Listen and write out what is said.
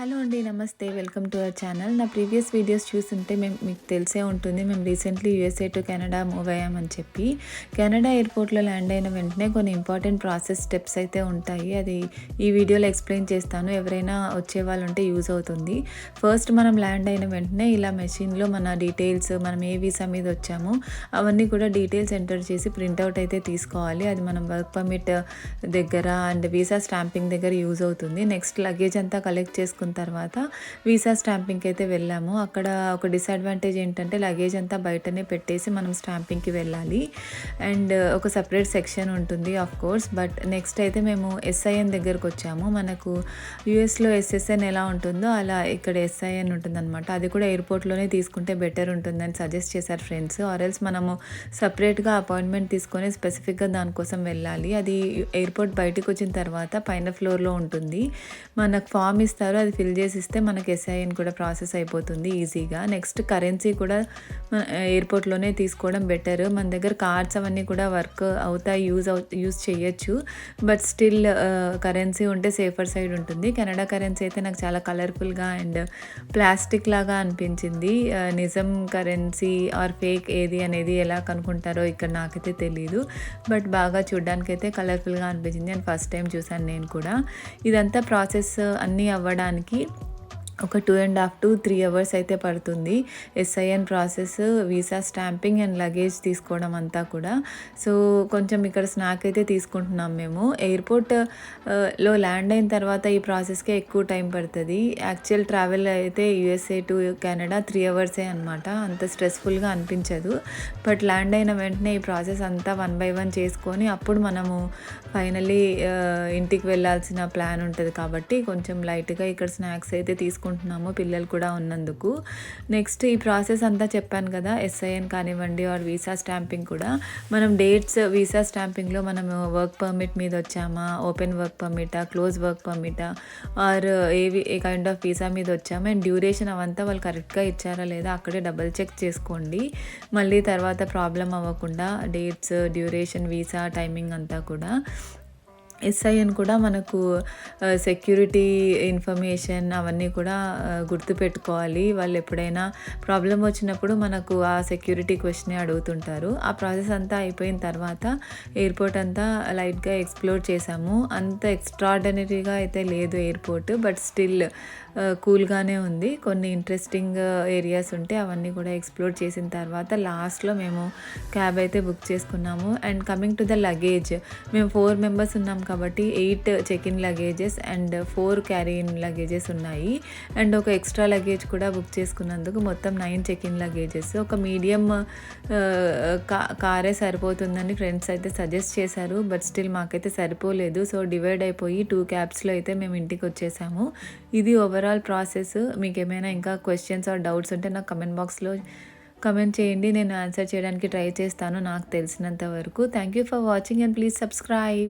Hello అండి నమస్తే. Welcome to our channel. నా ప్రీవియస్ వీడియోస్ చూస్తుంటే మేము మీకు తెలిసే ఉంటుంది. మేము recently USA to Canada move అయ్యామని చెప్పి. కెనడా ఎయిర్పోర్ట్లో ల్యాండ్ అయిన వెంటనే కొన్ని ఇంపార్టెంట్ ప్రాసెస్ స్టెప్స్ అయితే ఉంటాయి. అది ఈ వీడియోలో ఎక్స్ప్లెయిన్ చేస్తాను. ఎవరైనా వచ్చే వాళ్ళు ఉంటే యూజ్ అవుతుంది. ఫస్ట్ మనం ల్యాండ్ అయిన వెంటనే ఇలా మెషిన్లో మన డీటెయిల్స్ మనం ఏ వీసా మీద వచ్చామో అవన్నీ కూడా డీటెయిల్స్ ఎంటర్ చేసి ప్రింట్అవుట్ అయితే తీసుకోవాలి. అది మనం వర్క్ పర్మిట్ దగ్గర అండ్ వీసా స్టాంపింగ్ దగ్గర యూజ్ అవుతుంది. నెక్స్ట్ లగేజ్ అంతా కలెక్ట్ చేసుకున్న తర్వాత వీసా స్టాంపింగ్కి అయితే వెళ్ళాము. అక్కడ ఒక డిసడ్వాంటేజ్ ఏంటంటే లగేజ్ అంతా బయటనే పెట్టేసి మనం స్టాంపింగ్కి వెళ్ళాలి. అండ్ ఒక సపరేట్ సెక్షన్ ఉంటుంది ఆఫ్ కోర్స్ బట్ నెక్స్ట్ అయితే మేము ఎస్ఐఎన్ దగ్గరకు వచ్చాము. మనకు యూఎస్లో ఎస్ఎస్ఎన్ ఎలా ఉంటుందో అలా ఇక్కడ ఎస్ఐఎన్ ఉంటుందన్నమాట. అది కూడా ఎయిర్పోర్ట్లోనే తీసుకుంటే బెటర్ ఉంటుందని సజెస్ట్ చేశారు ఫ్రెండ్స్. ఆర్ఎల్స్ మనము సపరేట్గా అపాయింట్మెంట్ తీసుకొని స్పెసిఫిక్గా దానికోసం వెళ్ళాలి. అది ఎయిర్పోర్ట్ బయటకు వచ్చిన తర్వాత పైన ఫ్లోర్లో ఉంటుంది. మనకు ఫామ్ ఇస్తారు. అది ఫిల్ చేసి ఇస్తే మనకి ఎస్ఐఎన్ కూడా ప్రాసెస్ అయిపోతుంది ఈజీగా నెక్స్ట్ కరెన్సీ కూడా ఎయిర్పోర్ట్లోనే తీసుకోవడం బెటర్ మన దగ్గర కార్డ్స్ అవన్నీ కూడా వర్క్ అవుతాయి యూజ్ అవు యూజ్ చేయొచ్చు. బట్ స్టిల్ కరెన్సీ ఉంటే సేఫర్ సైడ్ ఉంటుంది. కెనడా కరెన్సీ అయితే నాకు చాలా కలర్ఫుల్గా అండ్ ప్లాస్టిక్ లాగా అనిపించింది. Uh, నిజం కరెన్సీ ఆర్ ఫేక్ ఏది అనేది ఎలా కనుక్కుంటారో ఇక్కడ నాకైతే తెలియదు బట్ బాగా చూడడానికి అయితే కలర్ఫుల్గా అనిపించింది. అండ్ ఫస్ట్ టైం చూసాను నేను కూడా. ఇదంతా ప్రాసెస్ అన్నీ అవ్వడానికి aquí ఒక two and half to three hours అయితే పడుతుంది. SIN process visa stamping and luggage తీసుకోవడం అంతా కూడా. సో కొంచెం ఇక్కడ స్నాక్ అయితే తీసుకుంటున్నాం మేము. ఎయిర్పోర్ట్ uh, లో ల్యాండ్ అయిన తర్వాత ఈ ప్రాసెస్కే ఎక్కువ టైం పడుతుంది. యాక్చువల్ ట్రావెల్ అయితే యూఎస్ఏ టు కెనడా త్రీ అవర్సే అనమాట అంత స్ట్రెస్ఫుల్గా అనిపించదు. బట్ ల్యాండ్ అయిన వెంటనే ఈ ప్రాసెస్ అంతా వన్ బై వన్ చేసుకొని అప్పుడు మనము ఫైనలీ uh, ఇంటికి వెళ్ళాల్సిన ప్లాన్ ఉంటుంది కాబట్టి కొంచెం లైట్గా ఇక్కడ స్నాక్స్ అయితే తీసుకుంటాం చేసుకుంటున్నాము పిల్లలు కూడా ఉన్నందుకు. నెక్స్ట్ ఈ ప్రాసెస్ అంతా చెప్పాను కదా ఎస్ఐఎన్ కానివ్వండి ఆర్ వీసా స్టాంపింగ్ కూడా. మనం డేట్స్ వీసా స్టాంపింగ్లో మనం వర్క్ పర్మిట్ మీద వచ్చామా ఓపెన్ వర్క్ పర్మిటా క్లోజ్ వర్క్ పర్మిటా ఆర్ ఏవి ఏ కైండ్ ఆఫ్ వీసా మీద వచ్చామా అండ్ డ్యూరేషన్ అవంతా వాళ్ళు కరెక్ట్గా ఇచ్చారా లేదా అక్కడే డబల్ చెక్ చేసుకోండి. మళ్ళీ తర్వాత ప్రాబ్లం అవ్వకుండా డేట్స్ డ్యూరేషన్ వీసా టైమింగ్ అంతా కూడా. ఎస్ఐఎన్ కూడా మనకు సెక్యూరిటీ ఇన్ఫర్మేషన్ అవన్నీ కూడా గుర్తు గుర్తుపెట్టుకోవాలి. వాళ్ళు ఎప్పుడైనా ప్రాబ్లం వచ్చినప్పుడు మనకు ఆ సెక్యూరిటీ క్వశ్చనే అడుగుతుంటారు. ఆ ప్రాసెస్ అంతా అయిపోయిన తర్వాత ఎయిర్పోర్ట్ అంతా లైట్గా ఎక్స్ప్లోర్ చేసాము. అంత ఎక్స్ట్రాడనరీగా అయితే లేదు ఎయిర్పోర్ట్ బట్ స్టిల్ కూల్గానే ఉంది. కొన్ని ఇంట్రెస్టింగ్ ఏరియాస్ ఉంటే అవన్నీ కూడా ఎక్స్ప్లోర్ చేసిన తర్వాత లాస్ట్లో మేము క్యాబ్ అయితే బుక్ చేసుకున్నాము. And coming to the luggage మేము ఫోర్ మెంబర్స్ ఉన్నాం కాబట్టి eight check in luggages and four carry in luggages ఉన్నాయి. అండ్ ఒక ఎక్స్ట్రా లగేజ్ కూడా బుక్ చేసుకున్నందుకు మొత్తం నైన్ చెక్ ఇన్ లగేజెస్ ఒక మీడియం uh, కారే సరిపోతుందని ఫ్రెండ్స్ అయితే సజెస్ట్ చేశారు బట్ స్టిల్ మాకైతే సరిపోలేదు. సో డివైడ్ అయిపోయి టూ క్యాబ్స్లో అయితే మేము ఇంటికి వచ్చేసాము. ఇది ఓవరాల్ ప్రాసెస్ మీకు ఏమైనా ఇంకా క్వశ్చన్స్ ఆర్ డౌట్స్ ఉంటే నాకు కమెంట్ బాక్స్లో కమెంట్ చేయండి. నేను ఆన్సర్ చేయడానికి ట్రై చేస్తాను నాకు తెలిసినంత వరకు. Thank you for watching and please subscribe